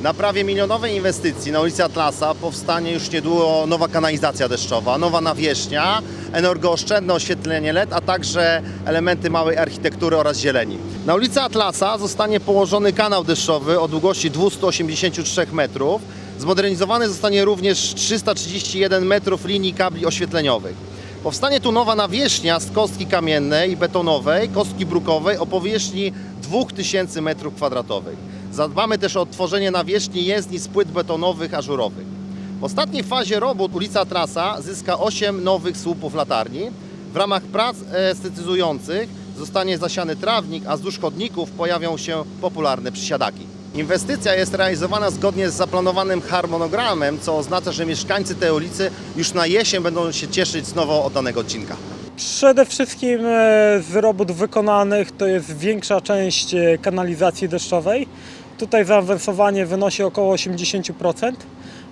Na prawie milionowej inwestycji na ulicy Atlasa powstanie już niedługo nowa kanalizacja deszczowa, nowa nawierzchnia, energooszczędne oświetlenie LED, a także elementy małej architektury oraz zieleni. Na ulicy Atlasa zostanie położony kanał deszczowy o długości 283 metrów. Zmodernizowany zostanie również 331 metrów linii kabli oświetleniowych. Powstanie tu nowa nawierzchnia z kostki kamiennej i betonowej, kostki brukowej o powierzchni 2000 m2. Zadbamy też o odtworzenie nawierzchni jezdni z płyt betonowych, ażurowych. W ostatniej fazie robót ulica Trasa zyska 8 nowych słupów latarni. W ramach prac estetyzujących zostanie zasiany trawnik, a wzdłuż chodników pojawią się popularne przysiadaki. Inwestycja jest realizowana zgodnie z zaplanowanym harmonogramem, co oznacza, że mieszkańcy tej ulicy już na jesień będą się cieszyć z nowo oddanego odcinka. Przede wszystkim e, z robót wykonanych to jest większa część e, kanalizacji deszczowej. Tutaj zaawansowanie wynosi około 80%.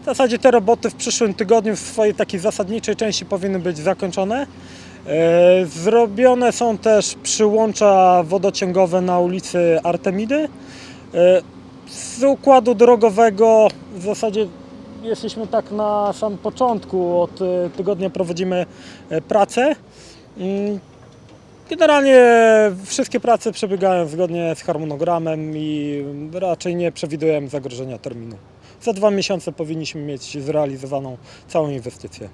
W zasadzie te roboty w przyszłym tygodniu w swojej takiej zasadniczej części powinny być zakończone. E, Zrobione są też przyłącza wodociągowe na ulicy Artemidy. Z układu drogowego w zasadzie jesteśmy tak na samym początku, od tygodnia prowadzimy pracę. Mm, Generalnie wszystkie prace przebiegają zgodnie z harmonogramem i raczej nie przewidujemy zagrożenia terminu. Za dwa miesiące powinniśmy mieć zrealizowaną całą inwestycję.